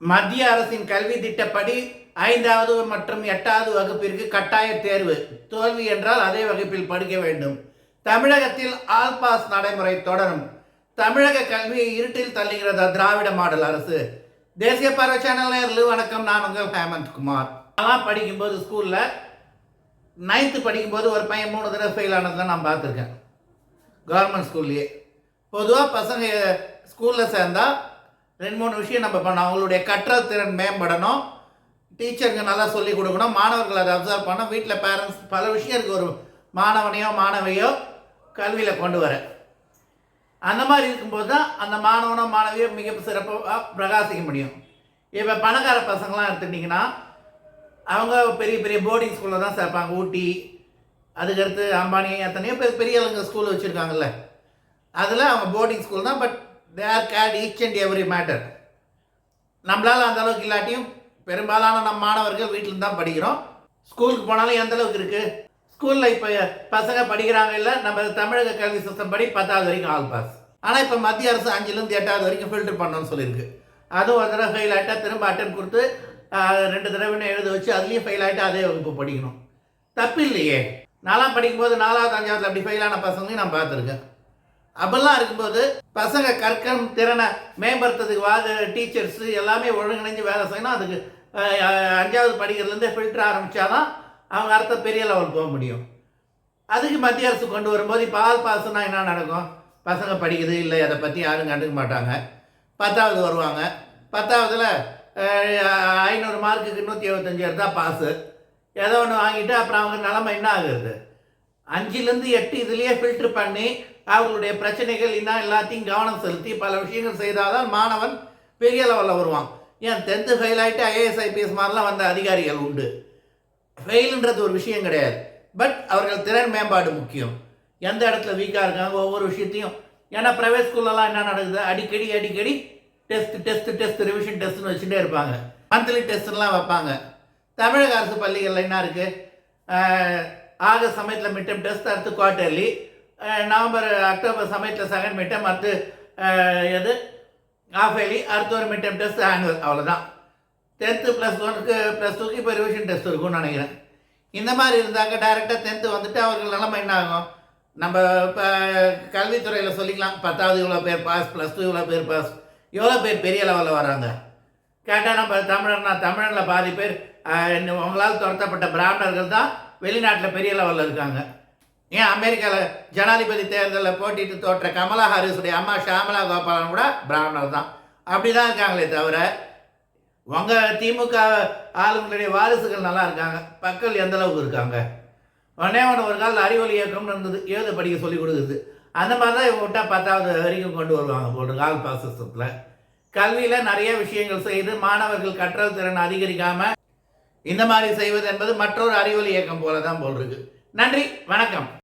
மத்திய அரசின் கல்வி திட்டப்படி ஐந்தாவது மற்றும் எட்டாவது வகுப்பிற்கு கட்டாய தேர்வு. தோல்வி என்றால் அதே வகுப்பில் படிக்க வேண்டும். தமிழகத்தில் ஆல் பாஸ் நடைமுறை தொடரும். தமிழக கல்வியை இருட்டில் தள்ளுகிறதா திராவிட மாடல் அரசு? தேசிய பார்வை சேனல் நேரில் வணக்கம். நான் உங்கள் ஹேமந்த் குமார் நான் படிக்கும்போது ஸ்கூலில் நைன்த்து படிக்கும்போது ஒரு பையன் மூணு தடவை ஃபெயில் ஆனதை நான் பார்த்துருக்கேன். கவர்மெண்ட் ஸ்கூல்லையே பொதுவாக பசங்க ஸ்கூலில் சேர்ந்தால் ரெண்டு மூணு விஷயம் நம்ம பண்ணணும். அவங்களுடைய கற்றல் திறன் மேம்படணும். டீச்சருக்கு நல்லா சொல்லிக் கொடுக்கணும். மாணவர்கள் அதை அப்சர்வ் பண்ணணும். வீட்டில் பேரண்ட்ஸ் பல விஷயம் இருக்குது ஒரு மாணவனையோ மாணவியோ கல்வியில் கொண்டு வர. அந்த மாதிரி இருக்கும்போது தான் அந்த மாணவனோ மாணவியோ மிக சிறப்பாக பிரகாசிக்க முடியும். இப்போ பணக்கார பசங்களாம் எடுத்துட்டிங்கன்னா அவங்க பெரிய பெரிய போர்டிங் ஸ்கூலில் தான் சேர்ப்பாங்க. ஊட்டி அதுக்கடுத்து அம்பானி எத்தனையோ பெரிய பெரிய ஆளுங்க ஸ்கூல் வச்சுருக்காங்கல்ல. அதில் அவங்க போர்டிங் ஸ்கூல் தான். But they are cater each and every matter நம்மளால் அந்த அளவுக்கு இல்லாட்டியும் பெரும்பாலான நம் மாணவர்கள் வீட்டில் தான் படிக்கிறோம். ஸ்கூலுக்கு போனாலும் எந்த அளவுக்கு இருக்குது ஸ்கூலில் இப்போ பசங்க படிக்கிறாங்க இல்லை நம்ம தமிழக கல்வி சிஸ்டம் படி பத்தாவது வரைக்கும் ஆல் பாஸ் ஆனால் இப்போ மத்திய அரசு அஞ்சுலேருந்து எட்டாவது வரைக்கும் ஃபில்டர் பண்ணணும்னு சொல்லியிருக்கு. அதுவும் ஒரு தடவை ஃபெயில் ஆகிட்டா திரும்ப அட்டன் கொடுத்து ரெண்டு தடவை எழுத வச்சு அதுலேயும் ஃபெயில் ஆகிட்டு அதே வகுப்பு படிக்கணும். தப்பு இல்லையே. நாலாம் படிக்கும்போது நாலாவது அஞ்சாவது அப்படி ஃபெயிலான பசங்களையும் நான் பார்த்துருக்கேன். அப்பெல்லாம் இருக்கும்போது பசங்க கற்கும் திறனை மேம்படுத்துறதுக்கு வாத டீச்சர்ஸு எல்லாமே ஒழுங்கிணைஞ்சு வேலை செய்யணும். அதுக்கு அஞ்சாவது படிக்கிறதுலேருந்து ஃபில்டர் ஆரம்பித்தாதான் அவங்க அடுத்த பெரிய லெவல் போக முடியும். அதுக்கு மத்திய அரசு கொண்டு வரும்போது இப்போ ஆல் என்ன நடக்கும்? பசங்க படிக்குது இல்லை அதை பற்றி யாரும் கண்டுக்க மாட்டாங்க. பத்தாவது வருவாங்க. பத்தாவதுல ஐநூறு மார்க்குக்கு நூற்றி எழுபத்தஞ்சு எடுத்தால் பாஸு ஏதோ ஒன்று வாங்கிட்டு அப்புறம் அவங்க நிலமை என்ன ஆகுறது? அஞ்சுலேருந்து எட்டு இதுலேயே ஃபில்டர் பண்ணி அவர்களுடைய பிரச்சனைகள் இன்னும் எல்லாத்தையும் கவனம் செலுத்தி பல விஷயங்கள் செய்தால்தான் மாணவன் பெரிய லெவலில் வருவான். ஏன் டென்த்து ஃபெயில் ஆகிட்டு ஐஏஎஸ் ஐபிஎஸ் மாதிரிலாம் வந்த அதிகாரிகள் உண்டு. ஃபெயிலுன்றது ஒரு விஷயம் கிடையாது. பட் அவர்கள் திறன் மேம்பாடு முக்கியம். எந்த இடத்துல வீக்காக இருக்காங்க ஒவ்வொரு விஷயத்தையும். ஏன்னா ப்ரைவேட் ஸ்கூல்லலாம் என்ன நடக்குது? அடிக்கடி அடிக்கடி டெஸ்ட் டெஸ்ட் டெஸ்ட் ரிவிஷன் டெஸ்ட்னு வச்சுட்டே இருப்பாங்க. மந்த்லி டெஸ்ட்லாம் வைப்பாங்க. தமிழக அரசு பள்ளிகளில் என்ன இருக்குது ஆகஸ்ட் சமயத்தில் மிட்டம் டெஸ்ட் அடுத்து குவார்ட்டர்லி நவம்பர் அக்டோபர் சமயத்தில் செகண்ட் மிட்டம் அடுத்து எது? ஆஃப் இயர்லி அடுத்து ஒரு மிட்டம் டெஸ்ட் ஆனுவல் அவ்வளோதான் டென்த்து ப்ளஸ் ஒனுக்கு ப்ளஸ் டூக்கு இப்போ ரிவிஷன் டெஸ்ட் இருக்கும்னு நினைக்கிறேன். இந்த மாதிரி இருந்தாங்க டைரெக்டாக டென்த்து வந்துட்டு அவர்கள் நிலைமை என்ன ஆகும்? நம்ம இப்போ கல்வித்துறையில் சொல்லிக்கலாம். பத்தாவது இவ்வளோ பேர் பாஸ் ப்ளஸ் டூ இவ்வளோ பேர் பாஸ் எவ்வளோ பேர் பெரிய லெவலில் வராங்க? கேட்டால் நம்ம தமிழர்னா தமிழனில் பாதி பேர் இன்னும் உங்களால் துரத்தப்பட்ட பிராமணர்கள் தான் வெளிநாட்டில் பெரிய லெவலில் இருக்காங்க. ஏன் அமெரிக்காவில் ஜனாதிபதி தேர்தலில் போட்டிட்டு தோற்ற கமலா ஹாரிஸுடைய அம்மா ஷாமலா கோபாலன் கூட பிராமணர் தான். அப்படி தான் இருக்காங்களே தவிர உங்கள் திமுக ஆளுங்களுடைய வாரிசுகள் நல்லா இருக்காங்க. மக்கள் எந்த அளவுக்கு இருக்காங்க? உடனே ஒன்று ஒரு காலத்தில் அறிவொலி இயக்கம்னு இருந்தது. எழுத படிக்க சொல்லி கொடுக்குது. அந்த மாதிரி தான் இவங்க விட்டால் பத்தாவது வரைக்கும் கொண்டு வருவாங்க போட்டு கால் பாசத்தில் கல்வியில் நிறைய விஷயங்கள் செய்து மாணவர்கள் கற்றல் திறன் அதிகரிக்காமல் இந்த மாதிரி செய்வது என்பது மற்றொரு அறிவொலி இயக்கம் போல தான் போல் இருக்கு. நன்றி வணக்கம்.